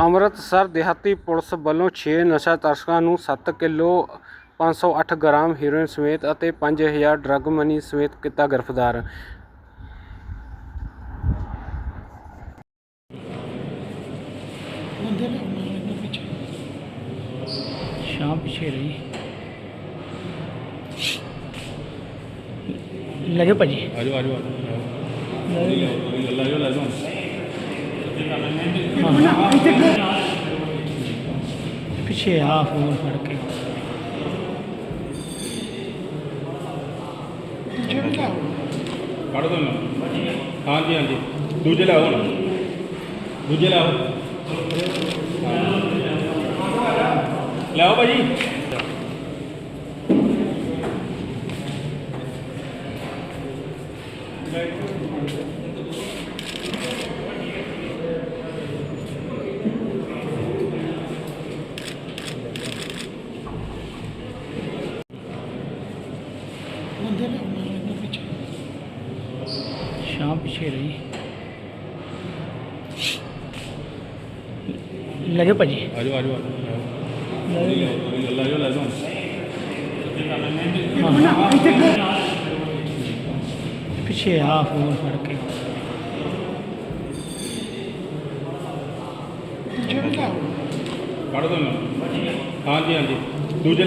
ਅੰਮ੍ਰਿਤਸਰ ਦਿਹਾਤੀ ਪੁਲਿਸ ਵੱਲੋਂ 6 ਨਸ਼ਾ ਤਸਕਰਾਂ ਨੂੰ 7 ਕਿਲੋ 508 ਗ੍ਰਾਮ ਹੈਰੋਇਨ ਸਮੇਤ ਅਤੇ 5000 ਡਰੱਗ ਮਨੀ ਸਮੇਤ ਕੀਤਾ ਗ੍ਰਿਫਤਾਰ। ਸ਼ਾਮ ਪਿੱਛੇ ਰਹੀ। ਲਗੇ ਭਾਜੀ। ਆਜੋ ਆਜੋ ਲੈ ਜਾਓ ਲੈ ਜਾਓ। ਪਿੱਛੇ ਆ ਫੋਨ ਫੜ ਕੇ। ਕੱਢ ਦੋ ਨਾ ਹਾਂਜੀ ਹਾਂਜੀ। ਦੂਜੇ ਲਿਆਓ ਨਾ ਦੂਜੇ ਲਿਆਓ ਲਿਆਓ ਭਾਜੀ। ਬੰਦੇ ਨੇ ਉਹਨਾਂ ਨੇ ਪਿੱਛੇ ਸ਼ਾਮ ਪਿੱਛੇ ਰਹੀ ਲਗੇ ਭਾਜੀ ਆਜੋ ਆਜੋ ਲੈ ਜਾਓ ਲੈ ਜਾਓ ਪਿੱਛੇ ਆ ਫੋਨ ਫੜ ਕੇ ਕੱਢ ਦੋ ਨਾ ਹਾਂਜੀ ਹਾਂਜੀ ਦੂਜੇ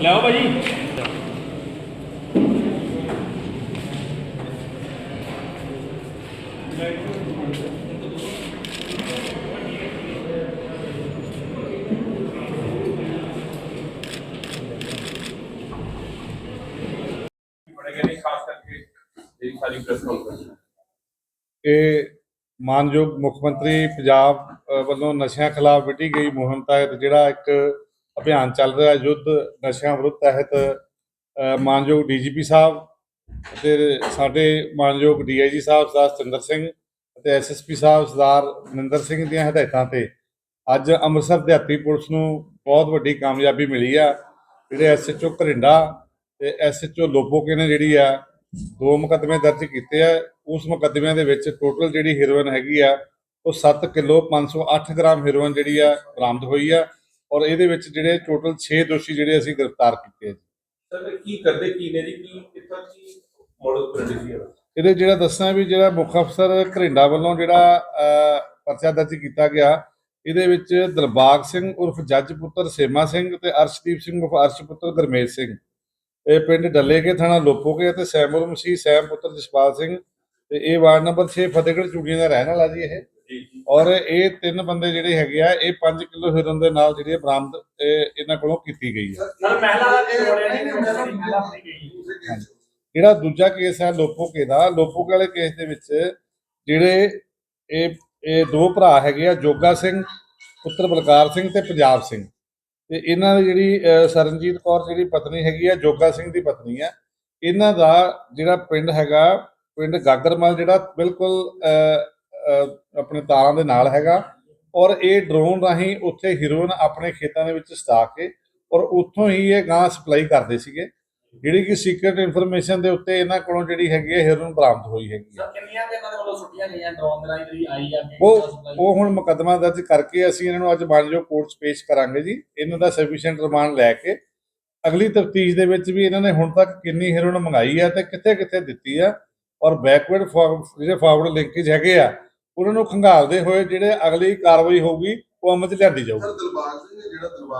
ਲਿਆਓ ਭਾਜੀ। ਖਾਸ ਕਰਕੇ ਇਹ ਮਾਨਯੋਗ ਮੁੱਖ ਮੰਤਰੀ ਪੰਜਾਬ ਵੱਲੋਂ ਨਸ਼ਿਆਂ ਖਿਲਾਫ ਵਿੱਢੀ ਗਈ ਮੁਹਿੰਮ ਤਹਿਤ ਜਿਹੜਾ ਇੱਕ ਅਭਿਆਨ ਚੱਲ ਰਿਹਾ ਯੁੱਧ ਨਸ਼ਿਆਂ ਵਿਰੁੱਧ ਤਹਿਤ ਅ, ਮਾਨਯੋਗ ਡੀਜੀਪੀ ਸਾਹਿਬ ਅਤੇ ਸਾਡੇ ਮਾਨਯੋਗ ਡੀਆਈਜੀ ਸਾਹਿਬ ਸਰਦਾਰ ਸਤਿੰਦਰ ਸਿੰਘ ਅਤੇ ਐਸਐਸਪੀ ਸਾਹਿਬ ਸਰਦਾਰ ਮਨਿੰਦਰ ਸਿੰਘ ਦੀਆਂ ਹਦਾਇਤਾਂ ਤੇ ਅੱਜ ਅੰਮ੍ਰਿਤਸਰ ਦਿਹਾਤੀ ਪੁਲਿਸ ਨੂੰ ਬਹੁਤ ਵੱਡੀ ਕਾਮਯਾਬੀ ਮਿਲੀ ਆ। ਜਿਹੜੇ ਐਸਐਚਓ ਘਰਿੰਡਾ ਤੇ ਐਸਐਚਓ ਲੋਪੋਕੇ ਨੇ ਜਿਹੜੀ ਆ ਦੋ ਮੁਕੱਦਮੇ ਦਰਜ ਕੀਤੇ ਆ। ਉਸ ਮੁਕੱਦਮਿਆਂ ਦੇ ਵਿੱਚ ਟੋਟਲ ਜਿਹੜੀ ਹੀਰੋਇਨ ਹੈਗੀ ਆ ਉਹ 7 ਕਿਲੋ 508 ਗ੍ਰਾਮ ਹੀਰੋਇਨ ਜਿਹੜੀ ਆ ਬਰਾਮਦ ਹੋਈ ਆ। ਔਰ ਇਹਦੇ ਵਿੱਚ ਜਿਹੜੇ ਟੋਟਲ 6 ਦੋਸ਼ੀ ਜਿਹੜੇ ਅਸੀਂ ਗ੍ਰਿਫਤਾਰ ਕੀਤੇ ਜੀ। ਸਰ ਕੀ ਕਰਦੇ ਕੀ ਨੇ ਜੀ? ਕੀ ਕਿੱਥੋਂ ਕੀ ਮੋਡਲ ਪ੍ਰੈਕਟਿਸ ਹੈ ਇਹਦੇ ਜਿਹੜਾ ਦੱਸਣਾ ਵੀ ਜਿਹੜਾ ਮੁੱਖ ਅਫਸਰ ਘਰਿੰਡਾ ਵੱਲੋਂ ਜਿਹੜਾ ਪਰਚਾ ਦਰਜ ਕੀਤਾ ਗਿਆ ਇਹਦੇ ਵਿੱਚ ਦਿਲਬਾਗ ਸਿੰਘ ਉਰਫ ਜੱਜ ਪੁੱਤਰ ਸੇਮਾ ਸਿੰਘ ਤੇ ਅਰਸ਼ਦੀਪ ਸਿੰਘ ਉਰਫ ਅਰਸ਼ ਪੁੱਤਰ ਗਰਮੇਜ ਸਿੰਘ। ਇਹ ਪਿੰਡ ਡੱਲੇਕੇ ਥਾਣਾ ਲੋਪੋਕੇ ਤੇ ਸੈਮੁਲ ਮਸੀਹ ਸੈਮ ਪੁੱਤਰ ਜਸਪਾਲ ਸਿੰਘ ਤੇ ਇਹ ਵਾਰਡ ਨੰਬਰ 6 ਫਤਿਹਗੜ੍ਹ ਚੂੜੀਆਂ ਦਾ ਰਹਿਣ ਵਾਲਾ ਜੀ ਇਹ। ਔਰ ਇਹ ਤਿੰਨ ਬੰਦੇ ਜਿਹੜੇ ਹੈਗੇ ਆ ਇਹ 5 ਕਿਲੋ ਹੀਰਨ ਦੇ ਨਾਲ ਜਿਹੜੀ ਬਰਾਮਦ ਇਹ ਇਹਨਾਂ ਕੋਲੋਂ ਕੀਤੀ ਗਈ ਹੈ ਸਰ ਮਹਿਲਾ ਦਾ ਮਹਿਲਾ ਆਪਣੀ ਗਈ ਜਿਹੜਾ ਦੂਜਾ ਕੇਸ ਹੈ ਲੋਪੋਕੇ ਦਾ ਲੋਪੋਕੇ ਵਾਲੇ ਕੇਸ ਦੇ ਵਿੱਚ ਜਿਹੜੇ ਇਹ ਇਹ ਦੋ ਭਰਾ ਹੈਗੇ ਆ ਜੋਗਾ ਸਿੰਘ ਪੁੱਤਰ ਬਲਕਾਰ ਸਿੰਘ ਤੇ ਪੰਜਾਬ ਸਿੰਘ। ਤੇ ਇਹਨਾਂ ਦੀ ਜਿਹੜੀ ਸਰਨਜੀਤ ਕੌਰ ਜਿਹੜੀ ਪਤਨੀ ਹੈਗੀ ਆ ਜੋਗਾ ਸਿੰਘ ਦੀ ਪਤਨੀ ਆ ਇਹਨਾਂ ਦਾ ਜਿਹੜਾ ਪਿੰਡ ਹੈਗਾ ਪਿੰਡ ਗਾਗਰਮਲ ਜਿਹੜਾ ਬਿਲਕੁਲ ਆਪਣੇ ਤਾਰਾਂ ਦੇ ਨਾਲ ਹੈਗਾ ਔਰ ਇਹ ਡਰੋਨ ਰਾਹੀਂ ਉੱਥੇ ਹੀਰੋਇਨ ਆਪਣੇ ਖੇਤਾਂ ਦੇ ਵਿੱਚ ਸਟਾ ਕੇ ਔਰ ਉੱਥੋਂ ਹੀ ਇਹ ਗਾਂ ਸਪਲਾਈ ਕਰਦੇ ਸੀਗੇ। ਜਿਹੜੀ ਕਿ ਸੀਕ੍ਰੀਟ ਇਨਫੋਰਮੇਸ਼ਨ ਦੇ ਉੱਤੇ ਇਹਨਾਂ ਕੋਲੋਂ ਜਿਹੜੀ ਹੈਗੀ ਹੈ ਹੀਰੋਇਨ ਬਰਾਮਦ ਹੋਈ ਹੈਗੀ ਹੈ। ਸਰ ਕਿੰਨੀਆਂ ਦੇ ਇਹਨਾਂ ਦੇ ਵੱਲੋਂ ਸੁੱਟੀਆਂ ਗਈਆਂ ਡਰੋਨ ਦੇ ਰਾਹੀਂ ਜਿਹੜੀ ਆਈ ਆ ਉਹ ਉਹ ਹੁਣ ਮੁਕੱਦਮਾ ਦਰਜ ਕਰਕੇ ਅਸੀਂ ਇਹਨਾਂ ਨੂੰ ਅੱਜ ਮਾਨਯੋਗ ਕੋਰਟ 'ਚ ਪੇਸ਼ ਕਰਾਂਗੇ ਜੀ। ਇਹਨਾਂ ਦਾ ਸਫੀਸ਼ੀਐਂਟ ਰਿਮਾਂਡ ਲੈ ਕੇ ਅਗਲੀ ਤਫਤੀਸ਼ ਦੇ ਵਿੱਚ ਵੀ ਇਹਨਾਂ ਨੇ ਹੁਣ ਤੱਕ ਕਿੰਨੀ ਹੀਰੋਇਨ ਮੰਗਾਈ ਹੈ ਤੇ ਕਿੱਥੇ ਕਿੱਥੇ ਦਿੱਤੀ ਆ ਔਰ ਬੈਕਵਰਡ ਜਿਹੜੇ ਫਾਰਵਰਡ ਲਿੰਕੇਜ ਹੈਗੇ ਆ ਉਹਨਾਂ ਨੂੰ ਖੰਗਾਲਦੇ ਹੋਏ ਜਿਹੜੇ ਅਗਲੀ ਕਾਰਵਾਈ ਹੋਊਗੀ, ਉਹ ਅਮਲ 'ਚ ਲਿਆਂਦੀ ਜਾਊਗੀ। ਸਰ ਦਿਲਬਾਗ ਸਿੰਘ ਜਿਹੜਾ ਦਿਲਬਾਗ